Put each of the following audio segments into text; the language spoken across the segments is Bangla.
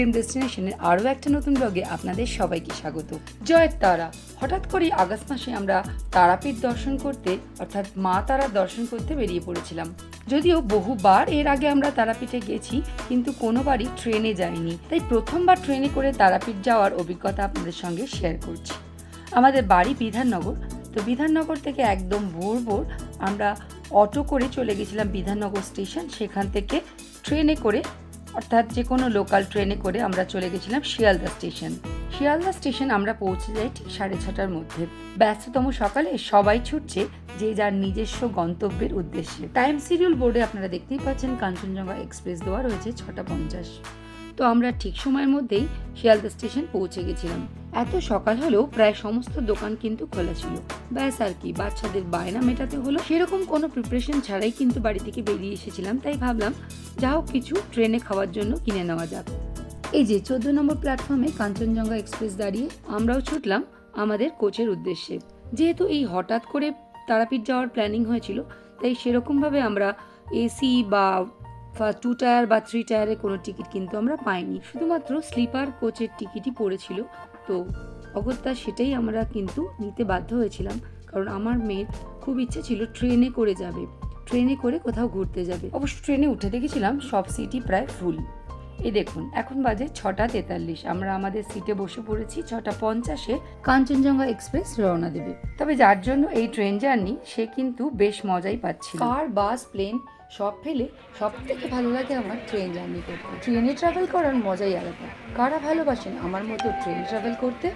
ড্রিম ডেস্টিনেশনের আরও একটা নতুন ব্লগে আপনাদের সবাইকে স্বাগত। জয়ের তারা। হঠাৎ করেই আগস্ট মাসে আমরা তারাপীঠ দর্শন করতে, অর্থাৎ মা তারার দর্শন করতে বেরিয়ে পড়েছিলাম। যদিও বহুবার এর আগে আমরা তারাপীঠে গেছি, কিন্তু কোনোবারই ট্রেনে যাইনি। তাই প্রথমবার ট্রেনে করে তারাপীঠ যাওয়ার অভিজ্ঞতা আপনাদের সঙ্গে শেয়ার করছি। আমাদের বাড়ি বিধাননগর। তো বিধাননগর থেকে একদম ভোর ভোর আমরা অটো করে চলে গেছিলাম বিধাননগর স্টেশন। সেখান থেকে ট্রেনে করে অর্থাৎ যে কোনো লোকাল ট্রেনে করে আমরা চলে গেছিলাম শিয়ালদা স্টেশন শিয়ালদা স্টেশন আমরা পৌঁছে যাই ঠিক সাড়ে ছটার মধ্যে। ব্যস্ততম সকালে সবাই ছুটছে যে যার নিজস্ব গন্তব্যের উদ্দেশ্যে। টাইম সিরিয়াল বোর্ডে আপনারা দেখতেই পাচ্ছেন, কাঞ্চনজঙ্ঘা এক্সপ্রেস দেওয়া রয়েছে ছটা পঞ্চাশ। তো আমরা ঠিক সময়ের মধ্যেই শিয়ালদা স্টেশন পৌঁছে গেছিলাম। এত সকাল হলেও প্রায় সমস্ত দোকান কিন্তু খোলা ছিল। ব্যাস আর কি, বাচ্চাদের বায়না মেটাতে হলো। সেরকম কোনো প্রিপারেশন ছাড়াই কিন্তু বাড়ি থেকে বেরিয়ে এসেছিলাম, তাই ভাবলাম যা হোক কিছু ট্রেনে খাওয়ার জন্য কিনে নেওয়া যাক। এই যে চোদ্দ নম্বর প্ল্যাটফর্মে কাঞ্চনজঙ্ঘা এক্সপ্রেস দাঁড়িয়ে আমরাও ছুটলাম আমাদের কোচের উদ্দেশ্যে। যেহেতু এই হঠাৎ করে তারাপীঠ যাওয়ার প্ল্যানিং হয়েছিল, তাই সেরকমভাবে আমরা এসি বা টু টায়ার বা থ্রি টায়ারে কোনো টিকিট কিন্তু আমরা পাইনি। শুধুমাত্র স্লিপার কোচের টিকিটই পড়েছিল। তো অগত্যা সেটাই আমরা কিন্তু নিতে বাধ্য হয়েছিলাম। কারণ আমার মেয়ের খুব ইচ্ছে ছিল ট্রেনে করে যাবে। ট্রেনে করে কোথাও ঘুরতে যাবে। অবশ্য ট্রেনে উঠে দেখেছিলাম সব সিটই প্রায় ফুল এই দেখুন, এখন বাজে ছটা তেতাল্লিশ। আমরা আমাদের সিটে বসে পড়েছি, ছটা পঞ্চাশে কাঞ্চনজঙ্ঘা এক্সপ্রেস রওনা দেবে। তবে যার জন্য এই ট্রেন জার্নি সে কিন্তু বেশ মজাই পাচ্ছিল। কার বাস প্লেন সব ফেলে সব থেকে ভালো লাগে আমার ট্রেন জার্নি করতে। ট্রেনে ট্রাভেল করার মজাই আলাদা। কারা ভালোবাসেন আমার মতো ট্রেন ট্রাভেল করতে?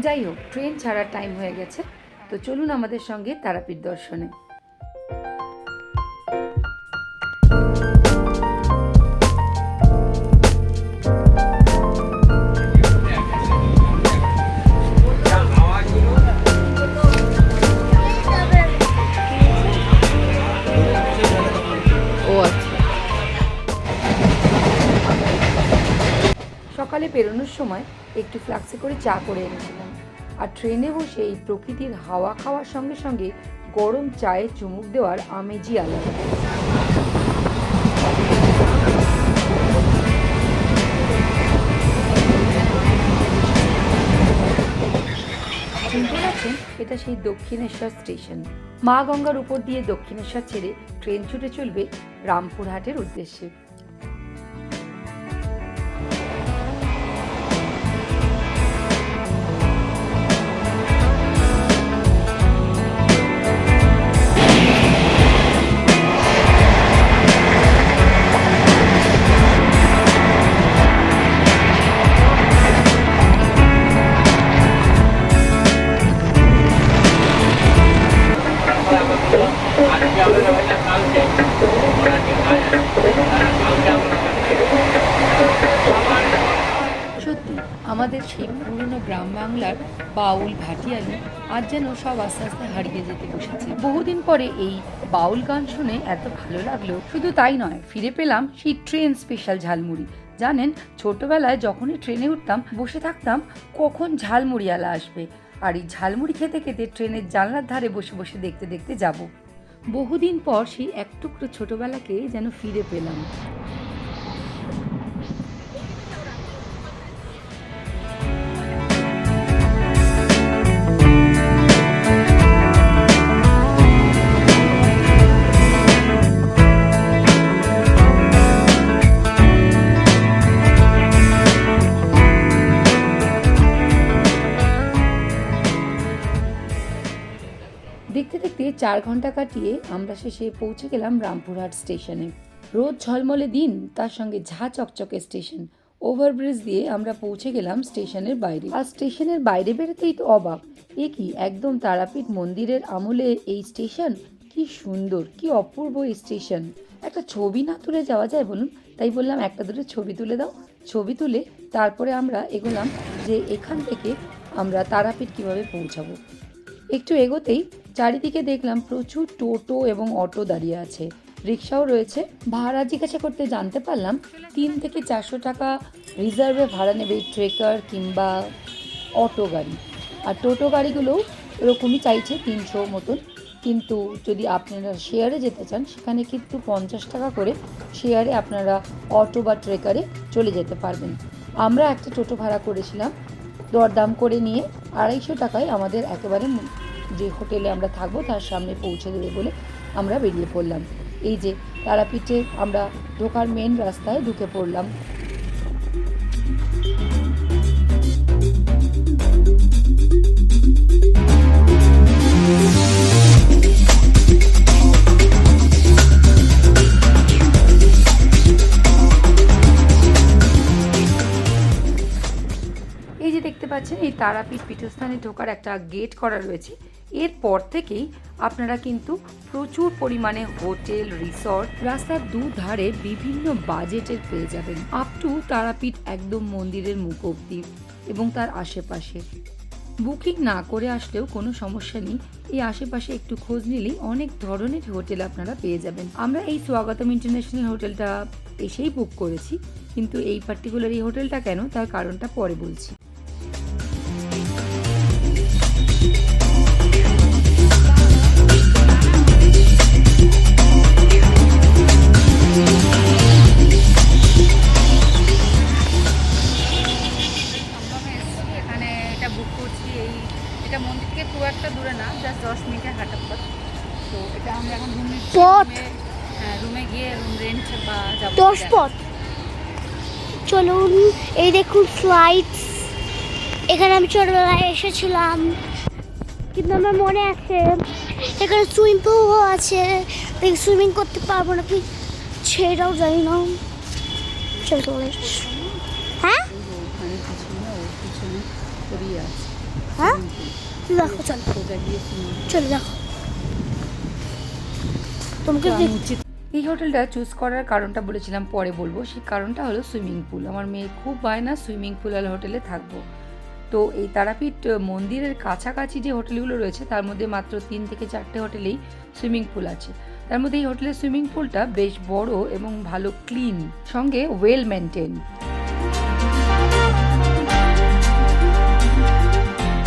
যাই হোক ট্রেন ছাড়ার টাইম হয়ে গেছে। তো চলুন আমাদের সঙ্গে তারাপীঠ দর্শনে। সময় একটু ফ্লাক্সে করে চা করে এনেছিলাম। আর ট্রেনে বসে এই প্রকৃতির হাওয়া খাওয়ার সঙ্গে সঙ্গে গরম চায়ে চুমুক দেওয়ার আমেজই আলাদা। এটা সেই দক্ষিণেশ্বর স্টেশন। মা গঙ্গার উপর দিয়ে দক্ষিণেশ্বর ছেড়ে ট্রেন ছুটে চলবে রামপুরহাটের উদ্দেশ্যে। আজ যেন সব আস্তে আস্তে হারিয়ে যেতে বসেছে। বহুদিন পরে এই বাউল গান শুনে এত ভালো লাগল, শুধু তাই নয়, ফিরে পেলাম সেই ট্রেন স্পেশাল ঝালমুড়ি। জানেন, ছোটবেলায় যখনই ট্রেনে উঠতাম, বসে থাকতাম, কখন ঝালমুড়িওয়ালা আসবে? আর এই ঝালমুড়ি খেতে খেতে ট্রেনের জানলার ধারে বসে বসে দেখতে দেখতে যাব। বহুদিন পর সেই এক টুকরো ছোটবেলাকে যেন ফিরে পেলাম। চার ঘণ্টা কাটিয়ে আমরা শেষে পৌঁছে গেলাম রামপুরহাট স্টেশনে। রোদ ঝলমলে দিন, তার সঙ্গে ঝা চকচকে স্টেশন। ওভারব্রিজ দিয়ে আমরা পৌঁছে গেলাম স্টেশনের বাইরে। আর স্টেশনের বাইরে বেরোতেই তো অবাক। এ কি একদম তারাপীঠ মন্দিরের আমলে এই স্টেশন? কি সুন্দর, কি অপূর্ব এই স্টেশন। একটা ছবি না তুলে যাওয়া যায় বলুন? তাই বললাম একটা দুটো ছবি তুলে দাও। ছবি তুলে তারপরে আমরা এগোলাম যে এখান থেকে আমরা তারাপীঠ কীভাবে পৌঁছাবো। একটু এগোতেই চারিদিকে দেখলাম প্রচুর টোটো এবং অটো দাঁড়িয়ে আছে। রিক্সাও রয়েছে। ভাড়া জিজ্ঞাসা করতে জানতে পারলাম তিন থেকে চারশো টাকা রিজার্ভে ভাড়া নেবে ট্রেকার কিংবা অটো গাড়ি। আর টোটো গাড়িগুলোও এরকমই চাইছে তিনশো মতন। কিন্তু যদি আপনারা শেয়ারে যেতে চান, সেখানে কিন্তু পঞ্চাশ টাকা করে শেয়ারে আপনারা অটো বা ট্রেকারে চলে যেতে পারবেন। আমরা একটা টোটো ভাড়া করেছিলাম। দরদাম করে নিয়ে আড়াইশো টাকায় আমাদের একেবারে যে হোটেলে আমরা থাকব তার সামনে পৌঁছে দেবে বলে আমরা বেরিয়ে পড়লাম। এই যে তারাপীঠে আমরা ঢোকার মেন রাস্তায় ঢুকে পড়লাম। এই তারাপীঠ পীঠস্থানে ঢোকার একটা গেট করা রয়েছে। এরপর থেকেই আপনারা কিন্তু প্রচুর পরিমাণে হোটেল রিসর্ট রাস্তার দুধারে বিভিন্ন বাজেটের পেয়ে যাবেন। আপ টু তারাপীঠ একদম মন্দিরের মুখ অব্দি এবং তার আশেপাশে। বুকিং না করে আসলেও কোনো সমস্যা নেই। এই আশেপাশে একটু খোঁজ নিলেই অনেক ধরনের হোটেল আপনারা পেয়ে যাবেন। আমরা এই স্বাগতম ইন্টারন্যাশনাল হোটেলটা এসেই বুক করেছি। কিন্তু এই পার্টিকুলার এই হোটেলটা কেন? তার কারণটা পরে বলছি। এখানে এটা বুক করছি এই এটা মন্দির থেকে খুব একটা দূরে না জাস্ট দশ মিনিটের হাঁটার পথ। তো এটা আমরা এখন রুম? হ্যাঁ রুমে গিয়ে রুম রেন্ট বা দশ পথ। চলুন এই দেখুন এখানে আমি ছোটবেলায় এসেছিলাম। কিন্তু আমার মনে আছে এখানে সুইমিং পুলও আছে। সুইমিং করতে পারব না সেটাও জানি না। চল চলে হ্যাঁ? হ্যাঁ? দেখো চল। সোজা চলে দেখো। তোমাকে আমি উচিত এই হোটেলটা চুজ করার কারণটা বলেছিলাম পরে বলব। সেই কারণটা হলো সুইমিং পুল। আমার মেয়ে খুব বায়না সুইমিং পুল আর হোটেলে থাকব। তো এই তারাপীঠ মন্দিরের কাছাকাছি যে হোটেলগুলো রয়েছে তার মধ্যে মাত্র তিন থেকে চারটে হোটেলেই সুইমিং পুল আছে। তার মধ্যে এই হোটেলের সুইমিং পুলটা বেশ বড় এবং ভালো ক্লিন সঙ্গে ওয়েল মেনটেন।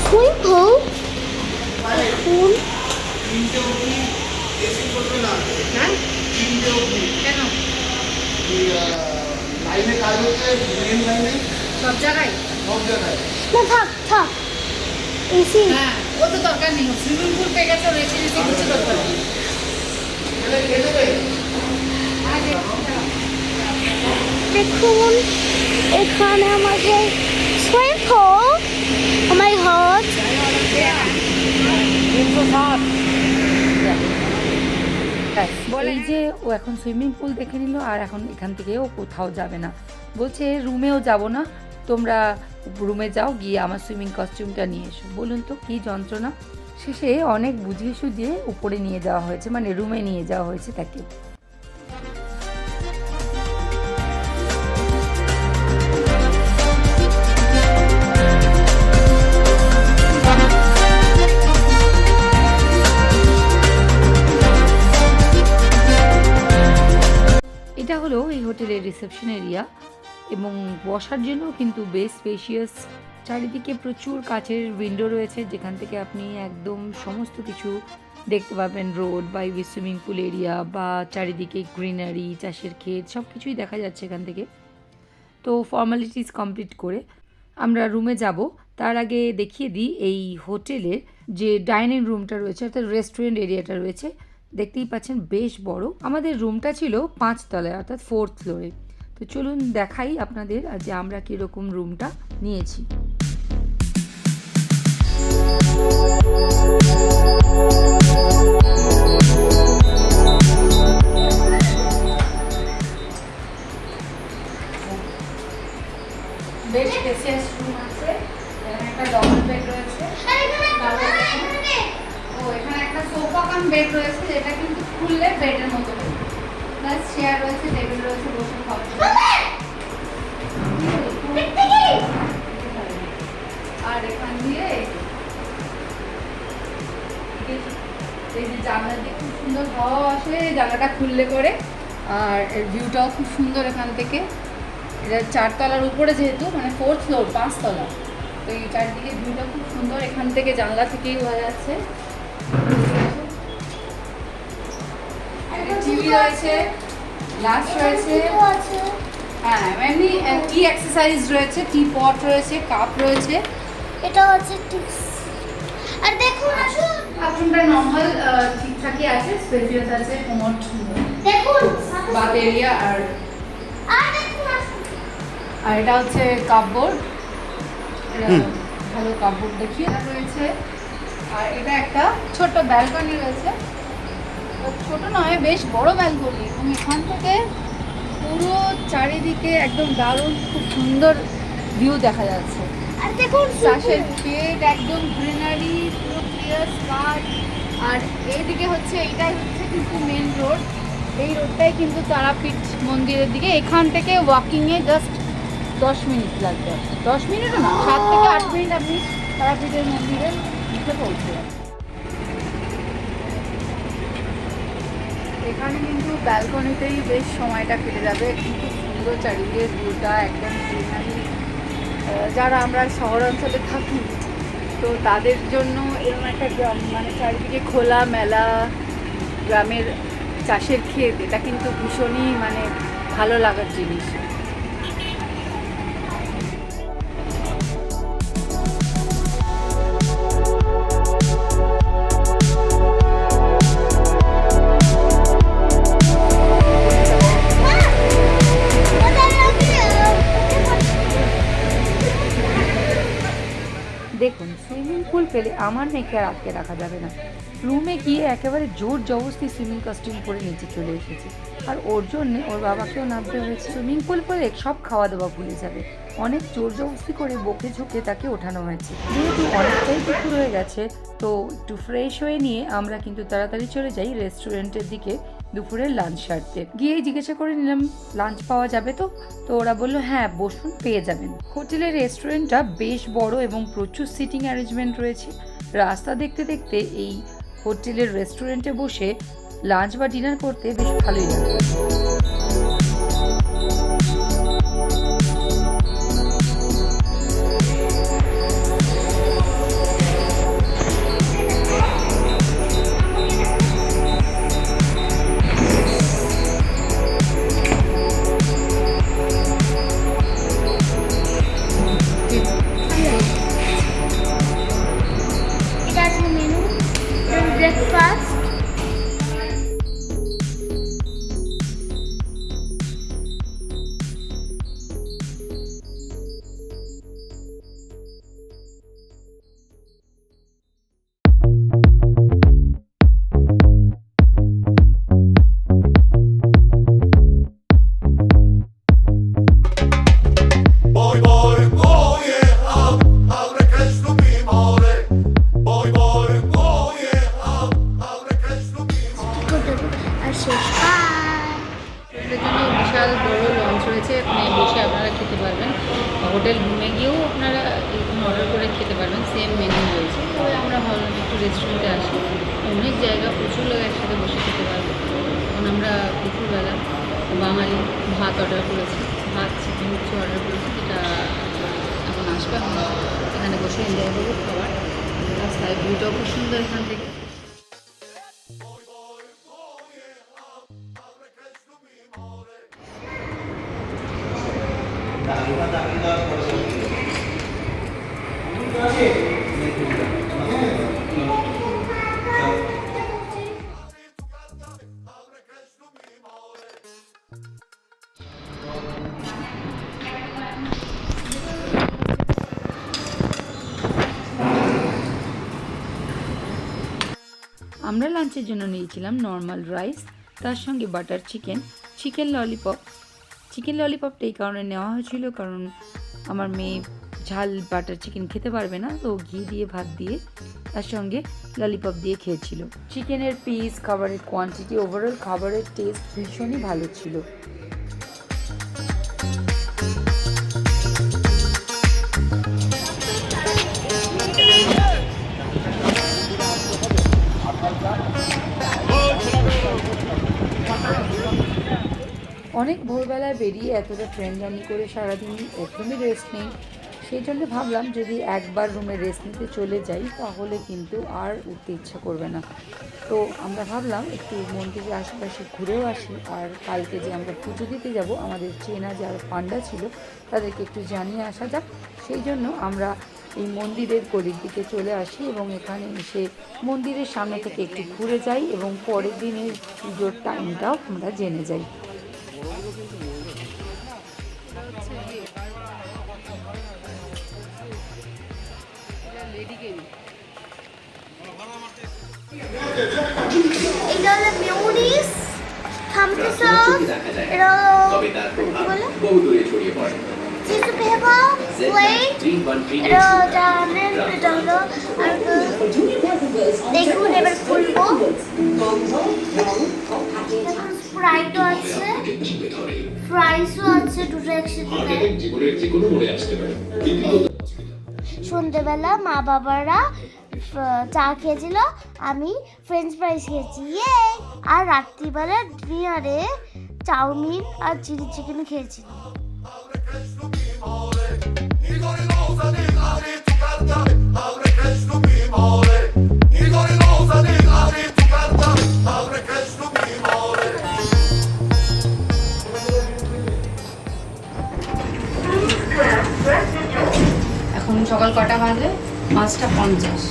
সুইমিং পুল এখন কেন? লাইনে কাজ হচ্ছে মেন লাইনে? সব জায়গায়? সব জায়গায়। না থাক থাক। এসি হ্যাঁ ও তো দরকার নেই। সুইমিং পুল পেয়ে গেছে এসি এসি কিছু দরকার নেই দেখুন এখানে আমাদের সুইমিং পুল আমার হাত বলে এই যে ও এখন সুইমিং পুল দেখে নিল আর এখন এখান থেকে ও কোথাও যাবে না। বলছে রুমেও যাব না। তোমরা রুমে যাও, গিয়ে আমার সুইমিং কস্টিউমটা নিয়ে এসো। বলুন তো, কী যন্ত্রণা? শেষে অনেক বুঝিয়ে সুঝিয়ে উপরে নিয়ে যাওয়া হয়েছে মানে রুমে নিয়ে যাওয়া হয়েছে তাকে। এটা হলো এই হোটেলের রিসেপশন এরিয়া এবং বসার জন্য কিন্তু বেশ স্পেশিয়াস চারিদিকে প্রচুর কাচের উইন্ডো রয়েছে, যেখান থেকে আপনি একদম সমস্ত কিছু দেখতে পাবেন। রোড বা সুইমিং পুল এরিয়া বা চারিদিকে গ্রিনারি চাষের ক্ষেত সব কিছুই দেখা যাচ্ছে এখান থেকে। তো ফর্মালিটিস কমপ্লিট করে আমরা রুমে যাব। তার আগে দেখিয়ে দিই এই হোটেলের যে ডাইনিং রুমটা রয়েছে, অর্থাৎ রেস্টুরেন্ট এরিয়াটা রয়েছে। দেখতেই পাচ্ছেন বেশ বড়। আমাদের রুমটা ছিল পাঁচতলায়, অর্থাৎ ফোর্থ ফ্লোরে তো চলুন দেখাই আপনাদের আর যে আমরা কীরকম রুমটা নিয়েছি। বেশ স্পেসিয়াস রুম আছে। এখানে একটা ডবল বেড রয়েছে। ও এখানে একটা সোফা কাম বেড রয়েছে যেটা কিন্তু খুললে বেডের মতো প্লাস চেয়ার রয়েছে টেবিল রয়েছে বসে আর এখান দিয়ে এই যে জানলা দিয়ে খুব সুন্দর হাওয়া আসে জানলাটা খুললে করে আর এর ভিউটাও খুব সুন্দর এখান থেকে। এটা চারতলার উপরে যেহেতু মানে ফোর্থ ফ্লোর পাঁচতলা। তো এই চারদিকে ভিউটা খুব সুন্দর এখান থেকে জানলা থেকেই বোঝা যাচ্ছে। রয়েছে? গ্লাস রয়েছে? হ্যাঁ এমনি টি এক্সারসাইজ রয়েছে? টি পট রয়েছে? কাপ রয়েছে? এটা হচ্ছে টিপস আর দেখুন আসুন বাথরুমটা নর্মাল ঠিকঠাকই আছে স্পেসিয়াস আছে কোমোট দেখুন। বাথ এরিয়া আর আর দেখুন আর এটা হচ্ছে কাপবোর্ড ভালো কাপবোর্ড দেখিয়ে রয়েছে। আর এটা একটা ছোট ব্যালকনি রয়েছে। ছোট নয় বেশ বড় ব্যালকনি এবং এখান থেকে পুরো চারিদিকে একদম দারুণ খুব সুন্দর ভিউ দেখা যাচ্ছে। আর দেখুন চাষের ক্ষেত একদম গ্রিনারি পুরো ক্লিয়ার স্কাই আর এইদিকে হচ্ছে এইটাই হচ্ছে কিন্তু মেন রোড এই রোডটাই কিন্তু তারাপীঠ মন্দিরের দিকে। এখান থেকে ওয়াকিংয়ে জাস্ট দশ মিনিট লাগবে। দশ মিনিটও না সাত থেকে আট মিনিট আপনি তারাপীঠের মন্দিরের দিকে পৌঁছে এখানে কিন্তু ব্যালকনিতেই বেশ সময়টা কেটে যাবে। কিন্তু সুন্দর চারিদিকে ভিউটা, একদম গ্রিনারি যারা আমরা শহর অঞ্চলে থাকি, তো তাদের জন্য এরকম একটা গ্রাম মানে চারিদিকে খোলা মেলা, গ্রামের চাষের ক্ষেত, এটা কিন্তু ভীষণই মানে ভালো লাগার জিনিস। আমার মেয়েকে আর আটকে রাখা যাবে না। রুমে গিয়ে একেবারে জোর জবস্তি সুইমিং কস্টিউম করে নিচে চলে এসেছে। আর ওর জন্য ওর বাবাকেও নামতে হয়েছে সুইমিং পুল পেলে সব খাওয়া দাওয়া ভুলে যাবে। অনেক জোর জবস্তি করে বকে ঝুঁকে তাকে ওঠানো হয়েছে। যেহেতু অনেকটাই দুপুর হয়ে গেছে, তো একটু ফ্রেশ হয়ে নিয়ে আমরা কিন্তু তাড়াতাড়ি চলে যাই রেস্টুরেন্টের দিকে দুপুরের লাঞ্চ সারতে। গিয়ে জিজ্ঞাসা করে নিলাম লাঞ্চ পাওয়া যাবে তো? তো ওরা বলল হ্যাঁ বসুন, পেয়ে যাবেন। হোটেলের রেস্টুরেন্টটা বেশ বড় এবং প্রচুর সিটিং অ্যারেঞ্জমেন্ট রয়েছে। রাস্তা দেখতে দেখতে এই হোটেলের রেস্টুরেন্টে বসে লাঞ্চ বা ডিনার করতে বেশ ভালোই লাগে। হোটেল রুমে গিয়েও আপনারা এরকম অর্ডার করে খেতে পারবেন সেম মেনু রয়েছে। তবে আমরা ভাবলাম একটু রেস্টুরেন্টে আসি। অনেক জায়গা প্রচুর লোক একসাথে বসে খেতে পারবে। এখন আমরা দুপুরবেলা বাঙালি ভাত অর্ডার করেছি। ভাত চিকেন কিছু অর্ডার করেছি যেটা এখন আসবে। আমরা এখানে বসে এনজয় করব খাবার। রাস্তায় ভিউটাও খুব সুন্দর এখান থেকে। আমরা লাঞ্চের জন্য নিয়েছিলাম নর্মাল রাইস তার সঙ্গে butter chicken chicken lollipop chicken ললিপপটা এই কারণে নেওয়া হয়েছিল কারণ আমার মেয়ে ঝাল বাটার চিকেন খেতে পারবে না, তো ঘি দিয়ে, ভাত দিয়ে, তার সঙ্গে ললিপপ দিয়ে খেয়েছিল। চিকেনের পিস খাবারের কোয়ান্টিটি ওভারঅল খাবারের টেস্ট ভীষণই ভালো ছিল। অনেক ভোরবেলায় বেরিয়ে এতটা ট্রেন জার্নি করে সারাদিন একদমই রেস্ট নেই। সেই জন্য ভাবলাম যদি একবার রুমে রেস্ট নিতে চলে যাই, তাহলে কিন্তু আর উঠতে ইচ্ছা করবে না। তো আমরা ভাবলাম একটু মন্দিরের আশেপাশে ঘুরেও আসি, আর কালকে যে আমরা পুজো দিতে যাব, আমাদের চেনা যারা পান্ডা ছিল, তাদেরকে একটু জানিয়ে আসা যাক। সেই জন্য আমরা এই মন্দিরের গলির দিকে চলে আসি এবং এখানে এসে মন্দিরের সামনে থেকে একটু ঘুরে যাই এবং পরের দিনের পুজোর টাইমটাও আমরা জেনে যাই। এটা হলো মিউনিস থাম্পসপ এটা হলো কি বলে বহুদূরে ছড়িয়ে পড়ে টিস্যু পেপার প্লেট এটা জানেন এটা হলো আর দেখুন এবার খুলবো দেখুন স্প্রাইটও আছে ফ্রাইসও আছে দুটো একসাথে জীবনের যে কোনো মোড়ে আসতে পারে। সন্ধেবেলা মা বাবারা চা খেয়েছিল আমি ফ্রেঞ্চ ফ্রাইস খেয়েছি ইয়ে আর রাত্রিবেলা ডিনারে চাউমিন আর চিলি চিকেন খেয়েছি। সকাল কটা বাজে? পাঁচটা পঞ্চাশ।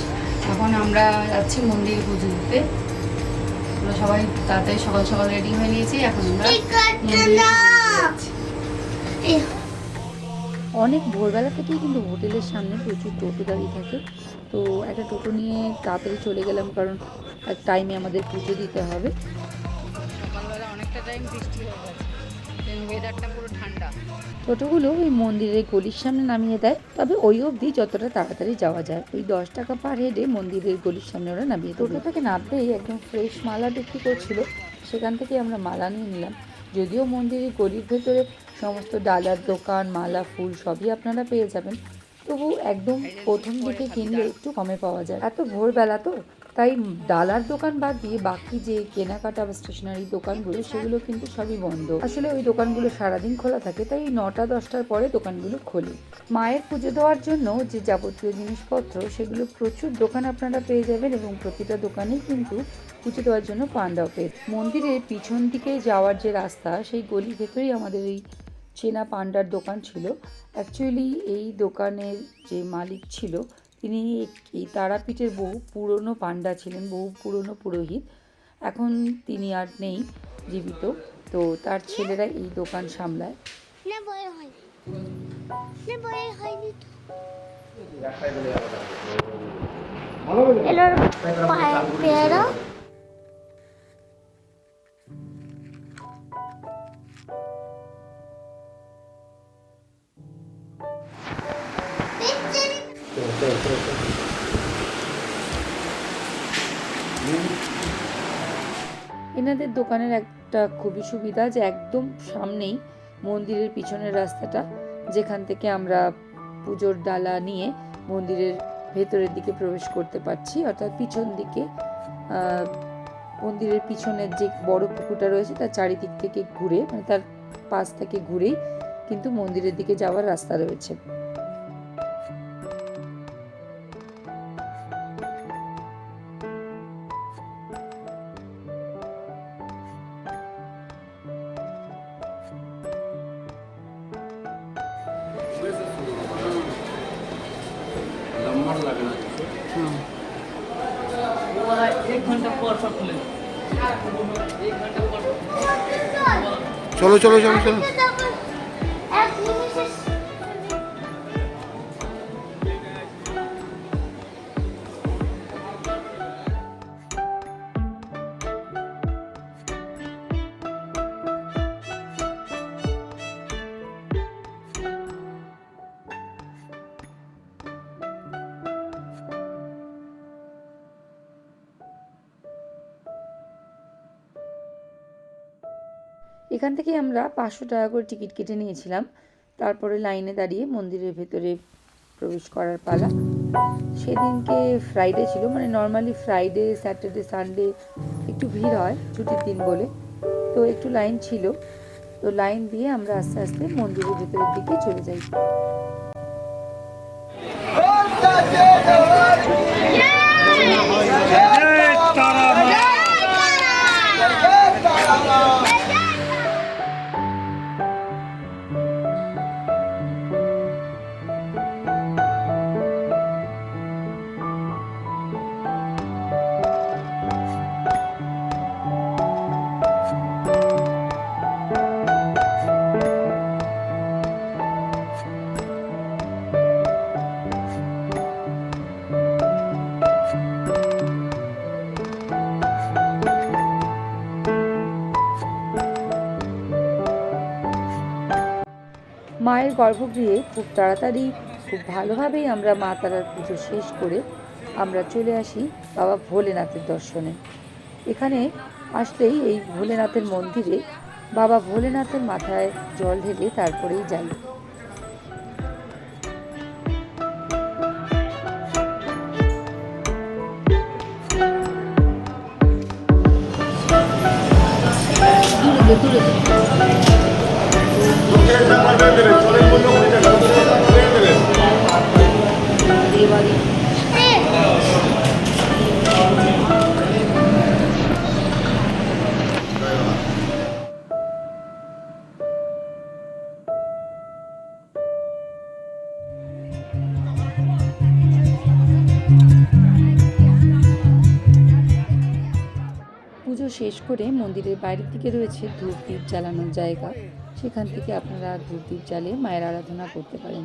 এখন আমরা যাচ্ছি মন্দিরে পুজো দিতে। আমরা সবাই তাড়াতাড়ি সকাল সকাল রেডি হয়ে নিয়েছি এখন আমরা। অনেক ভোরবেলা থেকেই কিন্তু হোটেলের সামনে প্রচুর টোটো দাঁড়িয়ে থাকে। তো একটা টোটো নিয়ে তাড়াতাড়ি চলে গেলাম কারণ এক টাইমে আমাদের পুজো দিতে হবে। সকালবেলা অনেকটা টাইম বৃষ্টি হয়ে গেছে। ওয়েদারটা পুরো ঠান্ডা। টোটোগুলো ওই মন্দিরের গলির সামনে নামিয়ে দেয়। তবে ওই অবধি যতটা তাড়াতাড়ি যাওয়া যায়। ওই দশ টাকা পার হেডে মন্দিরের গলির সামনে ওরা নামিয়ে। টোটো থেকে নামতেই একদম ফ্রেশ মালা বিক্রি করছিল। সেখান থেকে আমরা মালা নিয়ে নিলাম। যদিও মন্দিরের গলির ভেতরে সমস্ত ডালার দোকান, মালা, ফুল সবই আপনারা পেয়ে যাবেন। তবু একদম প্রথম দিকে কিনলে একটু কমে পাওয়া যায়। এত ভোরবেলা তো তাই ডালার দোকান বাদ দিয়ে বাকি যে কেনাকাটা বা স্টেশনারি দোকানগুলো, সেগুলো কিন্তু সবই বন্ধ। আসলে ওই দোকানগুলো সারাদিন খোলা থাকে, তাই নটা, দশটার পরে দোকানগুলো খোলে। মায়ের পুজো দেওয়ার জন্য যে যাবতীয় জিনিসপত্র, সেগুলো প্রচুর দোকান আপনারা পেয়ে যাবেন এবং প্রতিটা দোকানেই কিন্তু পুজো দেওয়ার জন্য পান্ডাও পেয়ে মন্দিরের পিছন দিকে যাওয়ার যে রাস্তা, সেই গলির ভেতরেই আমাদের এই চেনা পান্ডার দোকান ছিল। অ্যাকচুয়ালি এই দোকানের যে মালিক ছিল তিনি এই তারাপীঠের বহু পুরনো পান্ডা ছিলেন বহু পুরনো পুরোহিত। এখন তিনি আর নেই জীবিত তো তার ছেলেরা এই দোকান সামলায়। না এনাদের দোকানের একটা খুবই সুবিধা যে একদম সামনেই মন্দিরের পিছনের রাস্তাটা, যেখান থেকে আমরা পুজোর ডালা নিয়ে মন্দিরের ভেতরের দিকে প্রবেশ করতে পারছি। অর্থাৎ পিছন দিকে মন্দিরের পিছনের যে বড় পুকুরটা রয়েছে তার চারিদিক থেকে ঘুরে মানে তার পাশ থেকে ঘুরেই কিন্তু মন্দিরের দিকে যাওয়ার রাস্তা রয়েছে। চলো চলো চলো চলো। এখান থেকে আমরা পাঁচশো টাকা করে টিকিট কেটে নিয়েছিলাম। তারপরে লাইনে দাঁড়িয়ে মন্দিরের ভেতরে প্রবেশ করার পালা। সেদিনকে ফ্রাইডে ছিল মানে নর্মালি ফ্রাইডে স্যাটারডে সানডে একটু ভিড় হয়, ছুটির দিন বলে। তো একটু লাইন ছিল। তো লাইন দিয়ে আমরা আস্তে আস্তে মন্দিরের ভেতরের দিকে চলে যাই। গর্ভগৃহে খুব তাড়াতাড়ি, খুব ভালোভাবেই আমরা মা তারার পুজো শেষ করে আমরা চলে আসি বাবা ভোলেনাথের দর্শনে। এখানে আসলেই এই ভোলেনাথের মন্দিরে বাবা ভোলেনাথের মাথায় জল ঢেলে তারপরেই যাই। পুজো করে মন্দিরের বাইরের দিকে রয়েছে ধূপ দ্বীপ জ্বালানোর জায়গা। সেখান থেকে আপনারা ধূপ দ্বীপ জ্বালিয়ে মায়ের আরাধনা করতে পারেন।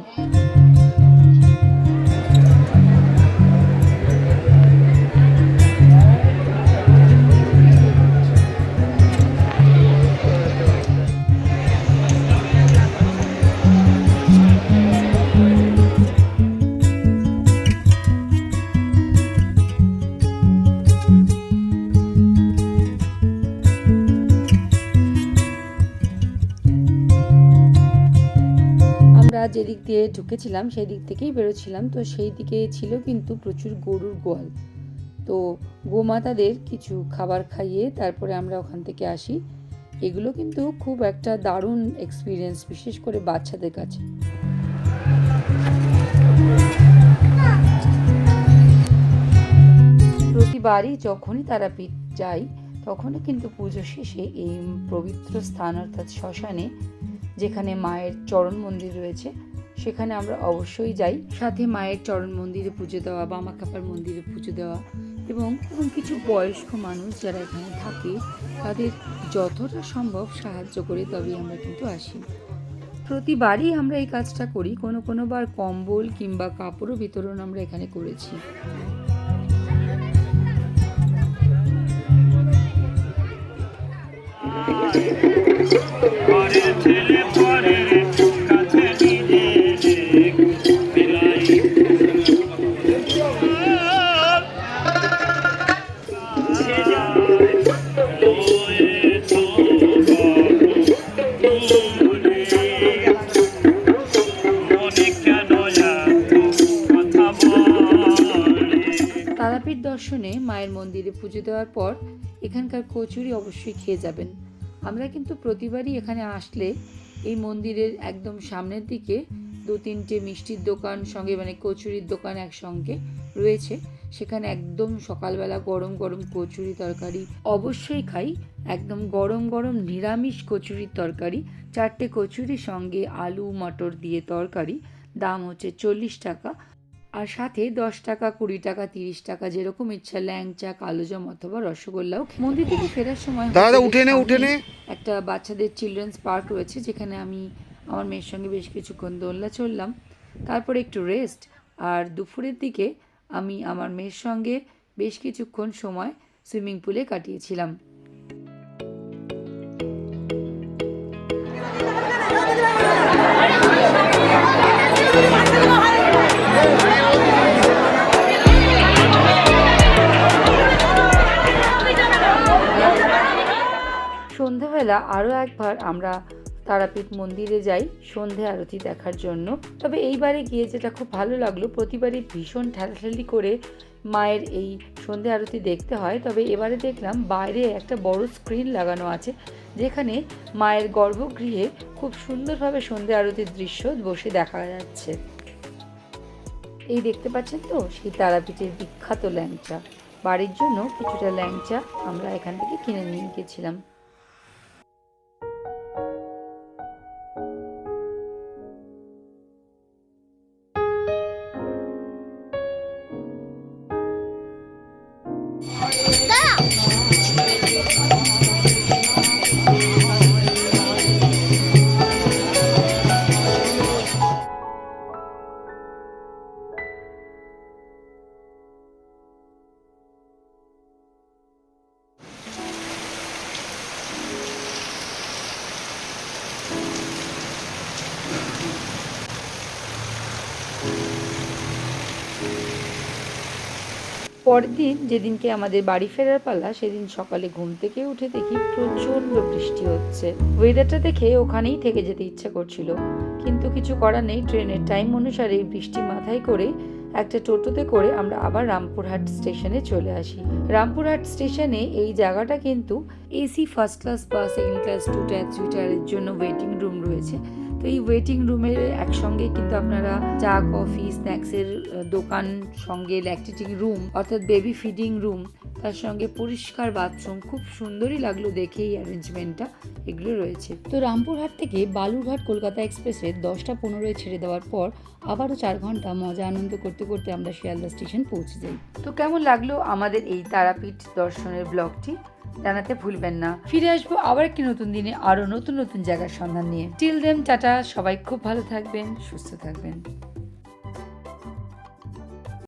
দিয়ে ঢুকেছিলাম, সেই দিক থেকেই বেরোচ্ছিলাম। তো সেই দিকে ছিল কিন্তু প্রচুর গরুর গোয়াল। তো গোমাতাদের কিছু খাবার খাইয়ে তারপরে আমরা ওখান থেকে আসি। এগুলো কিন্তু খুব একটা দারুণ এক্সপিরিয়েন্স বিশেষ করে বাচ্চাদের কাছে। প্রতিবারই যখনই তারাপীঠ যাই তখনই কিন্তু পুজো শেষে এই পবিত্র স্থান অর্থাৎ শ্মশানে, যেখানে মায়ের চরণ মন্দির রয়েছে সেখানে আমরা অবশ্যই যাই। সাথে মায়ের চরণ মন্দিরে পুজো দেওয়া, বামা কাপার মন্দিরে পুজো দেওয়া এবং এবং কিছু বয়স্ক মানুষ যারা এখানে থাকে, তাদের যতটা সম্ভব সাহায্য করে তবেই আমরা কিন্তু আসি। প্রতিবারই আমরা এই কাজটা করি। কোনো কোনো বার কম্বল কিংবা কাপড়ও বিতরণ আমরা এখানে করেছি। ছেলে, পরের মায়ের মন্দিরে পুজো দেওয়ার পর এখানকার কচুরি অবশ্যই খেয়ে যাবেন। আমরা কিন্তু প্রতিবারই এখানে আসলে এই মন্দিরের একদম সামনের দিকে দু তিনটে মিষ্টির দোকান, সঙ্গে মানে কচুরির দোকান একসঙ্গে রয়েছে। সেখানে একদম সকালবেলা গরম গরম কচুরি তরকারি অবশ্যই খাই। একদম গরম গরম নিরামিষ কচুরির তরকারি। চারটে কচুরির সঙ্গে আলু, মটর দিয়ে তরকারি। দাম হচ্ছে চল্লিশ টাকা। আর সাথে দশ টাকা কুড়ি টাকা তিরিশ টাকা যেরকম ইচ্ছা ল্যাংচা কালোজাম অথবা রসগোল্লাও। মন্দির থেকে ফেরার সময় দাদা, উঠে নে, উঠে নে। একটা বাচ্চাদের চিলড্রেন্স পার্ক রয়েছে যেখানে আমি আমার মেয়ের সঙ্গে বেশ কিছুক্ষণ দোলনা চললাম। তারপরে একটু রেস্ট আর দুপুরের দিকে আমি আমার মেয়ের সঙ্গে বেশ কিছুক্ষণ সময় সুইমিং পুলে কাটিয়েছিলাম। সন্ধ্যাবেলা আরও একবার আমরা তারাপীঠ মন্দিরে যাই সন্ধে আরতি দেখার জন্য। তবে এইবারে গিয়ে যেটা খুব ভালো লাগল, প্রতিবারই ভীষণ ঠেলাঠেলি করে মায়ের এই সন্ধে আরতি দেখতে হয়। তবে এবারে দেখলাম বাইরে একটা বড় স্ক্রিন লাগানো আছে, যেখানে মায়ের গর্ভগৃহে খুব সুন্দরভাবে সন্ধে আরতির দৃশ্য বসে দেখা যাচ্ছে। এই দেখতে পাচ্ছেন তো, সেই তারাপীঠের বিখ্যাত ল্যাংচা। বাড়ির জন্য কিছুটা ল্যাংচা আমরা এখান থেকে কিনে নিয়ে গেছিলাম। পরের দিন যেদিনকে আমাদের বাড়ি ফেরার পালা, সেদিন সকালে ঘুম থেকে উঠে দেখি প্রচণ্ড বৃষ্টি হচ্ছে। ওয়েদারটা দেখে ওখানেই থেকে যেতে ইচ্ছা করছিল। কিন্তু কিছু করার নেই, ট্রেনের টাইম অনুসারে বৃষ্টি মাথায় করে একটা টোটোতে করে আমরা আবার রামপুরহাট স্টেশনে চলে আসি। রামপুরহাট স্টেশনে এই জায়গাটা কিন্তু এসি ফার্স্ট ক্লাস বা second class two tier three টায়ারের জন্য ওয়েটিং রুম রয়েছে। তো এই ওয়েটিং রুমের একসঙ্গে কিন্তু আপনারা চা কফি স্ন্যাক্সের দোকান সঙ্গে ল্যাকটেটিং রুম অর্থাৎ বেবি ফিডিং রুম তার সঙ্গে পরিষ্কার বাথরুম খুব সুন্দরই লাগল দেখে এই অ্যারেঞ্জমেন্টটা এগুলো রয়েছে। তো রামপুরহাট থেকে বালুরঘাট কলকাতা এক্সপ্রেসে দশটা পনেরোয় ছেড়ে দেওয়ার পর আবারও চার ঘণ্টা মজা আনন্দ করতে করতে আমরা শিয়ালদা স্টেশন পৌঁছে যাই। তো কেমন লাগল আমাদের এই তারাপীঠ দর্শনের ব্লগটি জানাতে ভুলবেন না। ফিরে আসব আবার একটি নতুন দিনে আরও নতুন নতুন জায়গার সন্ধান নিয়ে। টিল দেম টাটা, সবাই খুব ভালো থাকবেন, সুস্থ থাকবেন।